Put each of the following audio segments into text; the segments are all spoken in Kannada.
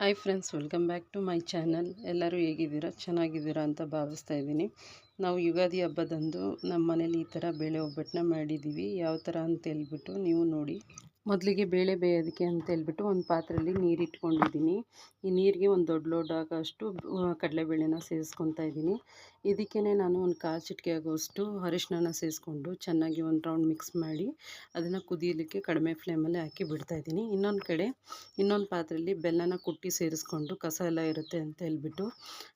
Hi friends welcome back to my channel ಎಲ್ಲರೂ ಹೇಗಿದ್ದೀರಾ? ಚೆನ್ನಾಗಿದ್ದೀರಾ ಅಂತ ಭಾವಿಸ್ತಾ ಇದ್ದೀನಿ. ನಾವು ಯುಗಾದಿ ಹಬ್ಬದಂದು ನಮ್ಮ ಮನೇಲಿ ಈ ಥರ ಬೇಳೆ ಒಬ್ಬಟ್ಟನ್ನ ಮಾಡಿದ್ದೀವಿ. ಯಾವ ಥರ ಅಂತ ಹೇಳ್ಬಿಟ್ಟು ನೀವು ನೋಡಿ. ಮೊದಲಿಗೆ ಬೇಳೆ ಬೇಯೋದಕ್ಕೆ ಅಂತ ಹೇಳ್ಬಿಟ್ಟು ಒಂದು ಪಾತ್ರೆಯಲ್ಲಿ ನೀರು ಇಟ್ಕೊಂಡಿದ್ದೀನಿ. ಈ ನೀರಿಗೆ ಒಂದು ದೊಡ್ಡ ಲೋಡ್ ಆಗೋಷ್ಟು ಕಡಲೆಬೇಳೆನ ಸೇರಿಸ್ಕೊತಾ ಇದ್ದೀನಿ. ಇದಕ್ಕೇ ನಾನು ಒಂದು ಕಾಲು ಚಿಟಿಕೆ ಆಗೋಷ್ಟು ಅರಿಶಿನ ಸೇರಿಸ್ಕೊಂಡು ಚೆನ್ನಾಗಿ ಒಂದು ರೌಂಡ್ ಮಿಕ್ಸ್ ಮಾಡಿ ಅದನ್ನು ಕುದಿಯಲಿಕ್ಕೆ ಕಡಿಮೆ ಫ್ಲೇಮಲ್ಲಿ ಹಾಕಿ ಬಿಡ್ತಾಯಿದ್ದೀನಿ ಇನ್ನೊಂದು ಕಡೆ ಇನ್ನೊಂದು ಪಾತ್ರೆಯಲ್ಲಿ ಬೆಲ್ಲನ ಕುಟ್ಟಿ ಸೇರಿಸ್ಕೊಂಡು ಕಸ ಎಲ್ಲ ಇರುತ್ತೆ ಅಂತ ಹೇಳ್ಬಿಟ್ಟು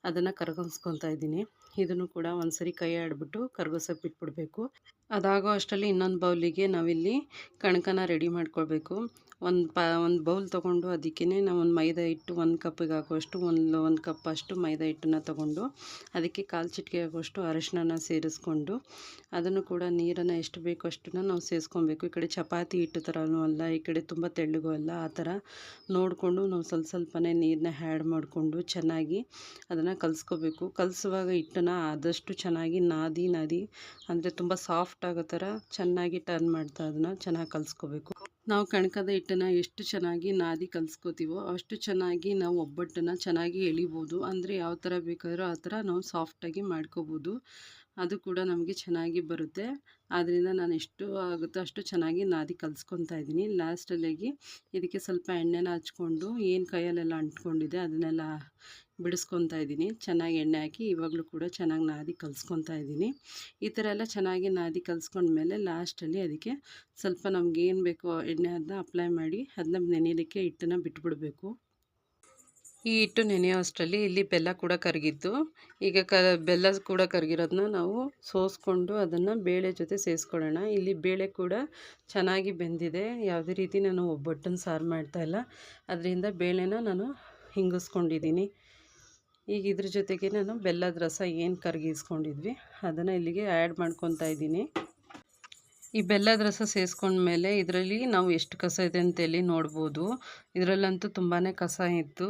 ಅದನ್ನು ಕರ್ಗಿಸ್ಕೊತಾ ಇದ್ದೀನಿ. ಇದನ್ನು ಕೂಡ ಒಂದು ಸರಿ ಕೈ ಆಡಿಬಿಟ್ಟು ಕರಗಿಸೋಕೆ ಬಿಟ್ಬಿಡಬೇಕು. ಅದಾಗೋ ಅಷ್ಟರಲ್ಲಿ ಇನ್ನೊಂದು ಬೌಲಿಗೆ ನಾವಿಲ್ಲಿ ಕಣಕನ ರೆಡಿ ಮಾಡ್ಕೊಳ್ಬೇಕು. ಒಂದು ಪ, ಒಂದು ಬೌಲ್ ತೊಗೊಂಡು ಅದಕ್ಕೇ ನಾವು ಒಂದು ಮೈದಾ ಹಿಟ್ಟು ಒಂದು ಕಪ್ಪಿಗೆ ಹಾಕುವಷ್ಟು, ಒಂದು ಒಂದು ಕಪ್ ಅಷ್ಟು ಮೈದಾ ಹಿಟ್ಟನ್ನ ತೊಗೊಂಡು ಅದಕ್ಕೆ ಕಾಲು ಚಿಟಿಕೆ ಆಗುವಷ್ಟು ಅರಿಶಿನ ಸೇರಿಸ್ಕೊಂಡು ಅದನ್ನು ಕೂಡ ನೀರನ್ನು ಎಷ್ಟು ಬೇಕೋ ಅಷ್ಟನ್ನು ನಾವು ಸೇರಿಸ್ಕೊಬೇಕು ಈ ಕಡೆ ಚಪಾತಿ ಹಿಟ್ಟು ಥರನೂ ಅಲ್ಲ, ಈ ಕಡೆ ತುಂಬ ತೆಳ್ಳಗೂ ಅಲ್ಲ, ಆ ಥರ ನೋಡಿಕೊಂಡು ನಾವು ಸ್ವಲ್ಪ ಸ್ವಲ್ಪನೇ ನೀರನ್ನ ಹ್ಯಾಡ್ ಮಾಡಿಕೊಂಡು ಚೆನ್ನಾಗಿ ಅದನ್ನು ಕಲಿಸ್ಕೋಬೇಕು. ಕಲಸುವಾಗ ಹಿಟ್ಟನ್ನು ಆದಷ್ಟು ಚೆನ್ನಾಗಿ ನಾದಿ ನಾದಿ ಅಂದರೆ ತುಂಬ ಸಾಫ್ಟ್ ಆಗೋ ಥರ ಚೆನ್ನಾಗಿ ಟರ್ನ್ ಮಾಡ್ತಾ ಅದನ್ನು ಚೆನ್ನಾಗಿ ಕಲಿಸ್ಕೋಬೇಕು. ನಾವು ಕಣಕದ ಹಿಟ್ಟನ್ನು ಎಷ್ಟು ಚೆನ್ನಾಗಿ ನಾದಿ ಕಲಿಸ್ಕೋತೀವೋ ಅಷ್ಟು ಚೆನ್ನಾಗಿ ನಾವು ಒಬ್ಬಟ್ಟನ್ನು ಚೆನ್ನಾಗಿ ಎಳಿಬೋದು. ಅಂದರೆ ಯಾವ ಥರ ಬೇಕಾದರೂ ಆ ಥರ ನಾವು ಸಾಫ್ಟಾಗಿ ಮಾಡ್ಕೋಬೋದು. ಅದು ಕೂಡ ನಮಗೆ ಚೆನ್ನಾಗಿ ಬರುತ್ತೆ. ಆದ್ದರಿಂದ ನಾನು ಎಷ್ಟು ಆಗುತ್ತೋ ಅಷ್ಟು ಚೆನ್ನಾಗಿ ನಾದಿ ಕಲಿಸ್ಕೊತಾ ಇದ್ದೀನಿ. ಲಾಸ್ಟಲ್ಲಿಗೆ ಇದಕ್ಕೆ ಸ್ವಲ್ಪ ಎಣ್ಣೆನ ಹಚ್ಕೊಂಡು ಏನು ಕೈಯಲ್ಲೆಲ್ಲ ಅಂಟ್ಕೊಂಡಿದೆ ಅದನ್ನೆಲ್ಲ ಬಿಡಿಸ್ಕೊತಾ ಇದ್ದೀನಿ. ಚೆನ್ನಾಗಿ ಎಣ್ಣೆ ಹಾಕಿ ಇವಾಗಲೂ ಕೂಡ ಚೆನ್ನಾಗಿ ನಾದಿ ಕಲಿಸ್ಕೊತಾ ಇದ್ದೀನಿ. ಈ ಥರ ಎಲ್ಲ ಚೆನ್ನಾಗಿ ನಾದಿ ಕಲಿಸ್ಕೊಂಡ್ಮೇಲೆ ಲಾಸ್ಟಲ್ಲಿ ಅದಕ್ಕೆ ಸ್ವಲ್ಪ ನಮಗೇನು ಬೇಕೋ ಎಣ್ಣೆ ಅದನ್ನ ಅಪ್ಲೈ ಮಾಡಿ ಅದನ್ನ ನೆನೆಯಲಿಕ್ಕೆ ಹಿಟ್ಟನ್ನು ಬಿಟ್ಬಿಡಬೇಕು. ಈ ಹಿಟ್ಟು ನೆನೆಯೋ ಅಷ್ಟರಲ್ಲಿ ಇಲ್ಲಿ ಬೆಲ್ಲ ಕೂಡ ಕರಗಿದ್ದು. ಈಗ ಕ, ಬೆಲ್ಲ ಕೂಡ ಕರಗಿರೋದನ್ನ ನಾವು ಸೋಸ್ಕೊಂಡು ಅದನ್ನು ಬೇಳೆ ಜೊತೆ ಸೇರಿಸ್ಕೊಳ್ಳೋಣ ಇಲ್ಲಿ ಬೇಳೆ ಕೂಡ ಚೆನ್ನಾಗಿ ಬೆಂದಿದೆ. ಯಾವುದೇ ರೀತಿ ನಾನು ಒಬ್ಬಟ್ಟನ್ನು ಸಾರು ಮಾಡ್ತಾಯಿಲ್ಲ ಅದರಿಂದ ಬೇಳೆನ ನಾನು ಹಿಂಗಿಸ್ಕೊಂಡಿದ್ದೀನಿ. ಈಗ ಇದ್ರ ಜೊತೆಗೆ ನಾನು ಬೆಲ್ಲದ ರಸ ಏನು ಕರಗಿಸ್ಕೊಂಡಿದ್ವಿ, ಅದನ್ನು ಇಲ್ಲಿಗೆ ಆ್ಯಡ್ ಮಾಡ್ಕೊತಾ ಇದ್ದೀನಿ. ಈ ಬೆಲ್ಲದ ರಸ ಸೇರಿಸ್ಕೊಂಡ್ಮೇಲೆ ಇದರಲ್ಲಿ ನಾವು ಎಷ್ಟು ಕಸ ಇದೆ ಅಂತೇಳಿ ನೋಡ್ಬೋದು. ಇದರಲ್ಲಂತೂ ತುಂಬಾ ಕಸ ಇತ್ತು.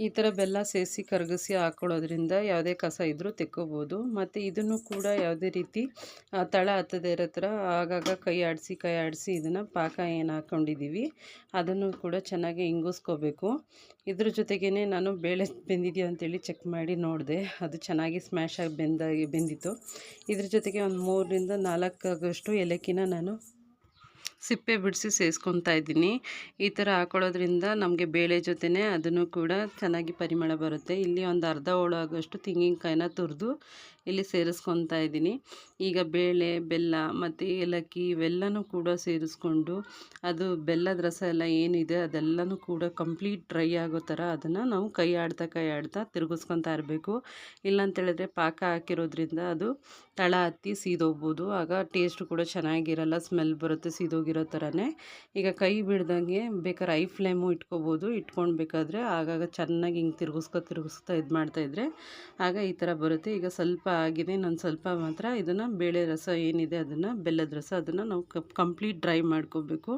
ಈ ಥರ ಬೆಲ್ಲ ಸೇರಿಸಿ ಕರಗಿಸಿ ಹಾಕ್ಕೊಳ್ಳೋದ್ರಿಂದ ಯಾವುದೇ ಕಸ ಇದ್ದರೂ ತೆಕ್ಕೋಬೋದು. ಮತ್ತು ಇದನ್ನು ಕೂಡ ಯಾವುದೇ ರೀತಿ ತಳ ಹತ್ತದೇ ಇರೋ ಥರ ಆಗಾಗ ಕೈ ಆಡಿಸಿ ಕೈ ಆಡಿಸಿ ಇದನ್ನು ಪಾಕ ಏನು ಹಾಕ್ಕೊಂಡಿದ್ದೀವಿ ಅದನ್ನು ಕೂಡ ಚೆನ್ನಾಗಿ ಹಿಂಗಿಸ್ಕೋಬೇಕು ಇದ್ರ ಜೊತೆಗೇ ನಾನು ಬೇಳೆ ಬೆಂದಿದೆಯಾ ಅಂತೇಳಿ ಚೆಕ್ ಮಾಡಿ ನೋಡಿದೆ. ಅದು ಚೆನ್ನಾಗಿ ಸ್ಮ್ಯಾಶ್ ಆಗಿ ಬೆಂದಾಗಿ, ಬೆಂದಿತ್ತು. ಇದ್ರ ಜೊತೆಗೆ ಒಂದು ಮೂರರಿಂದ ನಾಲ್ಕಾಗಷ್ಟು ಏಲಕ್ಕಿನ ನಾನು ಸಿಪ್ಪೆ ಬಿಡಿಸಿ ಸೇರಿಸ್ಕೊತಾ ಇದ್ದೀನಿ. ಈ ಥರ ಹಾಕೊಳ್ಳೋದ್ರಿಂದ ನಮಗೆ ಬೇಳೆ ಜೊತೆನೇ ಅದನ್ನು ಕೂಡ ಚೆನ್ನಾಗಿ ಪರಿಮಳ ಬರುತ್ತೆ. ಇಲ್ಲಿ ಒಂದು ಅರ್ಧ ಹೋಳು ತೆಂಗಿನಕಾಯಿನ ತುರಿದು ಇಲ್ಲಿ ಸೇರಿಸ್ಕೊತಾ ಇದ್ದೀನಿ. ಈಗ ಬೇಳೆ, ಬೆಲ್ಲ ಮತ್ತು ಏಲಕ್ಕಿ ಇವೆಲ್ಲನೂ ಕೂಡ ಸೇರಿಸ್ಕೊಂಡು ಅದು ಬೆಲ್ಲದ ರಸ ಎಲ್ಲ ಏನಿದೆ ಅದೆಲ್ಲನೂ ಕೂಡ ಕಂಪ್ಲೀಟ್ ಡ್ರೈ ಆಗೋ ಥರ ಅದನ್ನು ನಾವು ಕೈ ಆಡ್ತಾ ಕೈ ಆಡ್ತಾ ತಿರುಗಿಸ್ಕೊತಾ ಇರಬೇಕು. ಇಲ್ಲಾಂತೇಳಿದ್ರೆ ಪಾಕ ಹಾಕಿರೋದ್ರಿಂದ ಅದು ತಳ ಹತ್ತಿ ಸೀದೋಗ್ಬೋದು. ಆಗ ಟೇಸ್ಟ್ ಕೂಡ ಚೆನ್ನಾಗಿರಲ್ಲ ಸ್ಮೆಲ್ ಬರುತ್ತೆ ಸೀದೋಗಿರೋ ಥರನೇ. ಈಗ ಕೈ ಬಿಡ್ದಂಗೆ ಬೇಕಾದ್ರೆ ಐ ಫ್ಲೇಮು ಇಟ್ಕೋಬೋದು. ಇಟ್ಕೊಳ್ಬೇಕಾದ್ರೆ ಬೇಕಾದರೆ ಆಗಾಗ ಚೆನ್ನಾಗಿ ಹಿಂಗೆ ತಿರುಗಿಸ್ಕೊ ತಿರುಗಿಸ್ತಾ ಇದು ಮಾಡ್ತಾಯಿದ್ರೆ ಆಗ ಈ ಥರ ಬರುತ್ತೆ. ಈಗ ಸ್ವಲ್ಪ ಆಗಿದೆ. ಇನ್ನೊಂದು ಸ್ವಲ್ಪ ಮಾತ್ರ ಇದನ್ನು ಬೇಳೆ ರಸ ಏನಿದೆ ಅದನ್ನು ಬೆಲ್ಲದ ರಸ ಅದನ್ನು ನಾವು ಕಪ್ ಕಂಪ್ಲೀಟ್ ಡ್ರೈ ಮಾಡ್ಕೋಬೇಕು.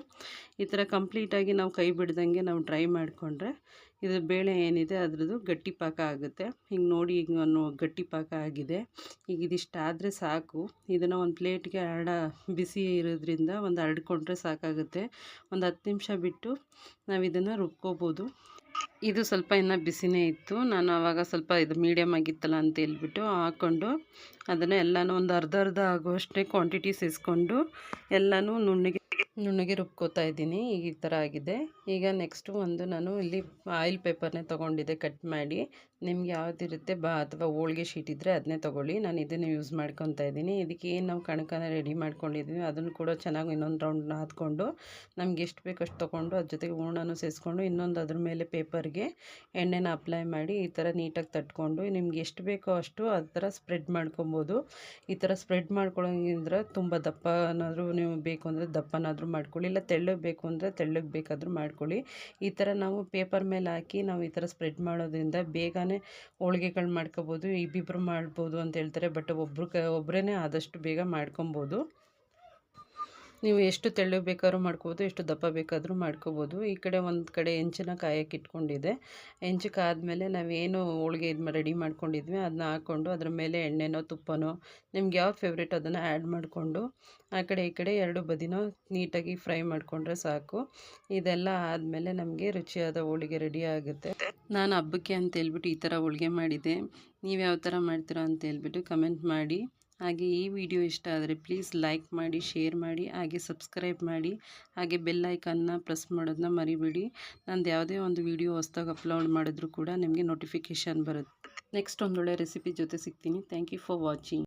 ಈ ಥರ ಕಂಪ್ಲೀಟಾಗಿ ನಾವು ಕೈ ಬಿಡ್ದಂಗೆ ನಾವು ಡ್ರೈ ಮಾಡಿಕೊಂಡ್ರೆ ಇದು ಬೇಳೆ ಏನಿದೆ ಅದರದ್ದು ಗಟ್ಟಿ ಪಾಕ ಆಗುತ್ತೆ. ಹಿಂಗೆ ನೋಡಿ ಈಗ ಗಟ್ಟಿ ಪಾಕ ಆಗಿದೆ. ಈಗ ಇದಿಷ್ಟಾದರೆ ಸಾಕು. ಇದನ್ನು ಒಂದು ಪ್ಲೇಟ್ಗೆ ಹರಡ ಬಿಸಿ ಇರೋದ್ರಿಂದ ಒಂದು ಹರಡ್ಕೊಂಡ್ರೆ ಸಾಕಾಗುತ್ತೆ. ಒಂದು ಹತ್ತು ನಿಮಿಷ ಬಿಟ್ಟು ನಾವು ಇದನ್ನು ರುಬ್ಕೋಬೋದು. ಇದು ಸ್ವಲ್ಪ ಇನ್ನು ಬಿಸಿನೇ ಇತ್ತು. ನಾನು ಆವಾಗ ಸ್ವಲ್ಪ ಇದು ಮೀಡಿಯಮ್ ಆಗಿತ್ತಲ್ಲ ಅಂತ ಹೇಳ್ಬಿಟ್ಟು ಹಾಕ್ಕೊಂಡು ಅದನ್ನು ಎಲ್ಲನೂ ಒಂದು ಅರ್ಧ ಅರ್ಧ ಆಗುವಷ್ಟೇ ಕ್ವಾಂಟಿಟೀಸ್ ಇಸ್ಕೊಂಡು ಎಲ್ಲನೂ ನುಣ್ಣಗೆ ನುಣ್ಣಗೆ ರುಬ್ಕೋತಾ ಇದ್ದೀನಿ. ಈ ಥರ ಆಗಿದೆ. ಈಗ ನೆಕ್ಸ್ಟು ಒಂದು ನಾನು ಇಲ್ಲಿ ಆಯಿಲ್ ಪೇಪರ್ನೇ ತೊಗೊಂಡಿದ್ದೆ ಕಟ್ ಮಾಡಿ. ನಿಮ್ಗೆ ಯಾವುದಿರುತ್ತೆ ಬಾ ಅಥವಾ ಹೋಳ್ಗೆ ಶೀಟ್ ಇದ್ದರೆ ಅದನ್ನೇ ತೊಗೊಳ್ಳಿ. ನಾನು ಇದನ್ನು ಯೂಸ್ ಮಾಡ್ಕೊತಾ ಇದ್ದೀನಿ. ಇದಕ್ಕೆ ಏನು ನಾವು ಕಣಕನ ರೆಡಿ ಮಾಡ್ಕೊಂಡಿದ್ದೀವಿ ಅದನ್ನು ಕೂಡ ಚೆನ್ನಾಗಿ ಇನ್ನೊಂದು ರೌಂಡ್ ಹಾಕ್ಕೊಂಡು, ನಮ್ಗೆ ಎಷ್ಟು ಬೇಕು ಅಷ್ಟು ತೊಗೊಂಡು ಅದ್ರ ಜೊತೆಗೆ ಹೂರ್ಣನೂ ಸೇರಿಸ್ಕೊಂಡು ಇನ್ನೊಂದು ಅದ್ರ ಮೇಲೆ ಪೇಪರ್ಗೆ ಎಣ್ಣೆನ ಅಪ್ಲೈ ಮಾಡಿ ಈ ಥರ ನೀಟಾಗಿ ತಟ್ಕೊಂಡು, ನಿಮ್ಗೆ ಎಷ್ಟು ಬೇಕೋ ಅಷ್ಟು ಆ ಥರ ಸ್ಪ್ರೆಡ್ ಮಾಡ್ಕೊಬೋದು. ಈ ಥರ ಸ್ಪ್ರೆಡ್ ಮಾಡ್ಕೊಳ್ಳೋಂಗಿದ್ರೆ ತುಂಬ ದಪ್ಪ ಏನಾದರೂ ನೀವು ಬೇಕು ಅಂದರೆ ದಪ್ಪನಾದರೂ ಮಾಡ್ಕೊಳ್ಳಿ. ಇಲ್ಲ ತೆಳ್ಳಗೆ ಬೇಕು ಅಂದರೆ ತೆಳ್ಳಗೆ ಬೇಕಾದರೂ ಮಾಡ್ಕೊಳ್ಳಿ. ಈ ಥರ ನಾವು ಪೇಪರ್ ಮೇಲೆ ಹಾಕಿ ನಾವು ಈ ಥರ ಸ್ಪ್ರೆಡ್ ಮಾಡೋದ್ರಿಂದ ಬೇಗನೆ ಹೋಳಿಗೆಗಳು ಮಾಡ್ಕೊಬೋದು ಇಬ್ಬಿಬ್ಬರು ಮಾಡ್ಬೋದು ಅಂತ ಹೇಳ್ತಾರೆ. ಬಟ್ ಒಬ್ಬರು ಕ ಒಬ್ಬರೇ ಆದಷ್ಟು ಬೇಗ ಮಾಡ್ಕೊಬೋದು. ನೀವು ಎಷ್ಟು ತೆಳ್ಳು ಬೇಕಾದ್ರೂ ಮಾಡ್ಕೋಬೋದು, ಎಷ್ಟು ದಪ್ಪ ಬೇಕಾದರೂ ಮಾಡ್ಕೋಬೋದು. ಈ ಕಡೆ ಒಂದು ಕಡೆ ಹೆಂಚನ್ನ ಕಾಯಕ್ಕೆ ಇಟ್ಕೊಂಡಿದೆ. ಹೆಂಚು ಕಾದ್ಮೇಲೆ ನಾವೇನು ಹೋಳಿಗೆ ಇದು ರೆಡಿ ಮಾಡ್ಕೊಂಡಿದ್ವಿ. ಅದನ್ನ ಹಾಕ್ಕೊಂಡು ಅದ್ರ ಮೇಲೆ ಎಣ್ಣೆನೋ, ತುಪ್ಪನೋ, ನಿಮ್ಗೆ ಯಾವ ಫೇವ್ರೇಟ್ ಅದನ್ನು ಆ್ಯಡ್ ಮಾಡಿಕೊಂಡು ಆ ಕಡೆ ಈ ಕಡೆ ಎರಡು ಬದಿನೋ ನೀಟಾಗಿ ಫ್ರೈ ಮಾಡಿಕೊಂಡ್ರೆ ಸಾಕು. ಇದೆಲ್ಲ ಆದಮೇಲೆ ನಮಗೆ ರುಚಿಯಾದ ಹೋಳಿಗೆ ರೆಡಿ ಆಗುತ್ತೆ. ನಾನು ಹಬ್ಬಕ್ಕೆ ಅಂತ ಹೇಳ್ಬಿಟ್ಟು ಈ ಥರ ಹೋಳಿಗೆ ಮಾಡಿದೆ ನೀವು ಯಾವ ಥರ ಮಾಡ್ತೀರಾ ಅಂತ ಹೇಳ್ಬಿಟ್ಟು ಕಮೆಂಟ್ ಮಾಡಿ. ಹಾಗೆ ಈ ವಿಡಿಯೋ ಇಷ್ಟ ಆದರೆ ಪ್ಲೀಸ್ ಲೈಕ್ ಮಾಡಿ, ಶೇರ್ ಮಾಡಿ, ಹಾಗೆ ಸಬ್ಸ್ಕ್ರೈಬ್ ಮಾಡಿ, ಹಾಗೆ ಬೆಲ್ ಐಕನ್ನ ಪ್ರೆಸ್ ಮಾಡೋದನ್ನ ಮರಿಬೇಡಿ. ನಂದು ಯಾವುದೇ ಒಂದು ವಿಡಿಯೋ ಹೊಸ್ದಾಗಿ ಅಪ್ಲೋಡ್ ಮಾಡಿದ್ರು ಕೂಡ ನಿಮಗೆ ನೋಟಿಫಿಕೇಷನ್ ಬರುತ್ತೆ. ನೆಕ್ಸ್ಟ್ ಒಂದೊಳ್ಳೆ ರೆಸಿಪಿ ಜೊತೆ ಸಿಗ್ತೀನಿ. Thank you for watching.